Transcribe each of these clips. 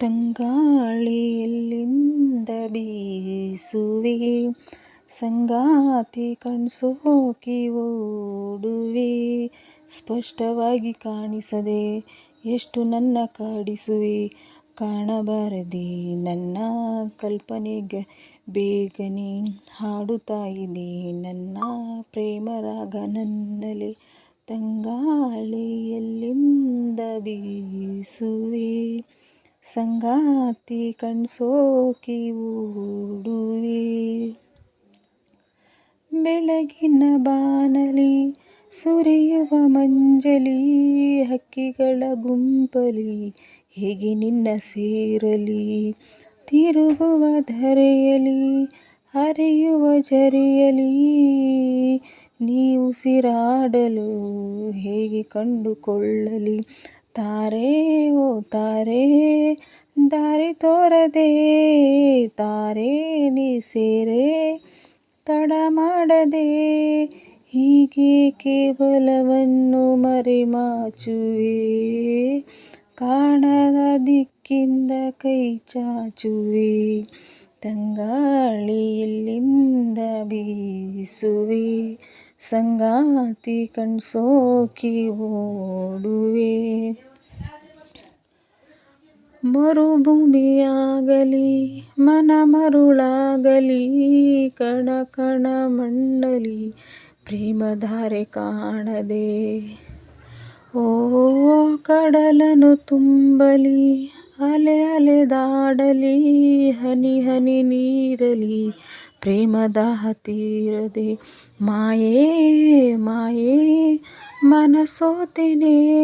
ತಂಗಾಳಿಯಲ್ಲಿಂದ ಬೀಸುವೆ, ಸಂಗಾತಿ ಕಣ್ಸೋಕಿ ಓಡುವೆ. ಸ್ಪಷ್ಟವಾಗಿ ಕಾಣಿಸದೆ ಎಷ್ಟು ನನ್ನ ಕಾಡಿಸುವೆ, ಕಾಣಬಾರದೆ ನನ್ನ ಕಲ್ಪನೆಗೆ ಬೇಗನೆ ಹಾಡುತ್ತಾ ಇದೆ ನನ್ನ ಪ್ರೇಮರಾಗ ನನ್ನಲೆ ತಂಗಾಳಿಯಲ್ಲಿಂದ ಬೀಸುವೆ. ಸಂಗಾತಿ ಕಣ್ಸೋಕಿ ಓಡುವೆ ಬೆಳಗಿನ ಬಾನಲಿ ಸುರಿಯುವ ಮಂಜಲಿ, ಹಕ್ಕಿಗಳ ಗುಂಪಲಿ, ಹೇಗೆ ನಿನ್ನ ಸೇರಲಿ? ತಿರುಗುವ ಧರೆಯಲಿ ಹರಿಯುವ ಜರಿಯಲಿ ನೀ ಉಸಿರಾಡಲು ಹೇಗೆ ಕಂಡುಕೊಳ್ಳಲಿ? ತಾರೆ ಓ ತಾರೆ ದಾರಿ ತೋರದೆ ತಾರೆ ನೀ ಸೇರೆ, ತಡ ಮಾಡದೆ, ಹೀಗೆ ಕೇವಲವನ್ನು ಮರೆಮಾಚುವೆ. ಕಾಣದ ದಿಕ್ಕಿಂದ ಕೈ ಚಾಚುವೆ ತಂಗಾಳಿಯಲ್ಲಿಂದ ಬೀಸುವೆ, ಸಂಗಾತಿ ಕಣ್ಸೋಕಿ ಓಡುವೆ. ಮರುಭೂಮಿಯಾಗಲಿ, ಮನ ಮರುಳಾಗಲಿ, ಕಣ ಕಣ ಮಂಡಲಿ, ಪ್ರೇಮಧಾರೆ ಕಾಣದೆ. ಓ, ಕಡಲನು ತುಂಬಲಿ, ಅಲೆ ಅಲೆದಾಡಲಿ ಹನಿ ಹನಿ ನೀರಲಿ ಪ್ರೇಮದ ಹತ್ತಿರದೆ ಮಾಯೇ ಮಾಯೇ ಮನಸೋತೆನೆ,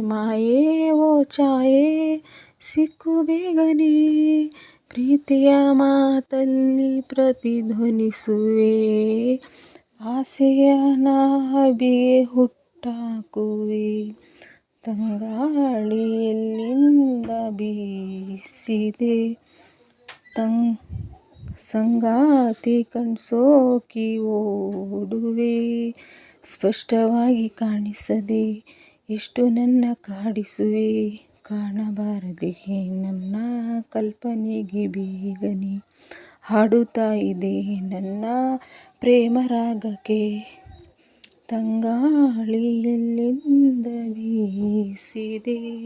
ಮಾಯೇ ಓ ಛಾಯೆ, ಸಿಕ್ಕು ಬೇಗನೆ, ಪ್ರೀತಿಯ ಮಾತಲ್ಲಿ ಪ್ರತಿಧ್ವನಿಸುವೆ. ಆಸೆಯ ನಾಭಿಗೆ ಹುಟ್ಟಾಕುವೆ. ತಂಗಾಳಿಯಲ್ಲಿಂದ ಬೀಸಿದೆ. ತಂಗ್, ಸಂಗಾತಿ ಕಣ್ಸೋಕಿ ಓಡುವೆ. ಸ್ಪಷ್ಟವಾಗಿ ಕಾಣಿಸದೆ, ಎಷ್ಟು ನನ್ನ ಕಾಡಿಸುವೆ? ಕಾಣಬಾರದೆ ನನ್ನ ಕಲ್ಪನೆಗೆ ಬೇಗನೆ. ಹಾಡುತ್ತಾ ಇದೆ ನನ್ನ ಪ್ರೇಮರಾಗಕ್ಕೆ. ತಂಗಾಳಿಯಲ್ಲಿಂದ ಬೀಸಿದೆ.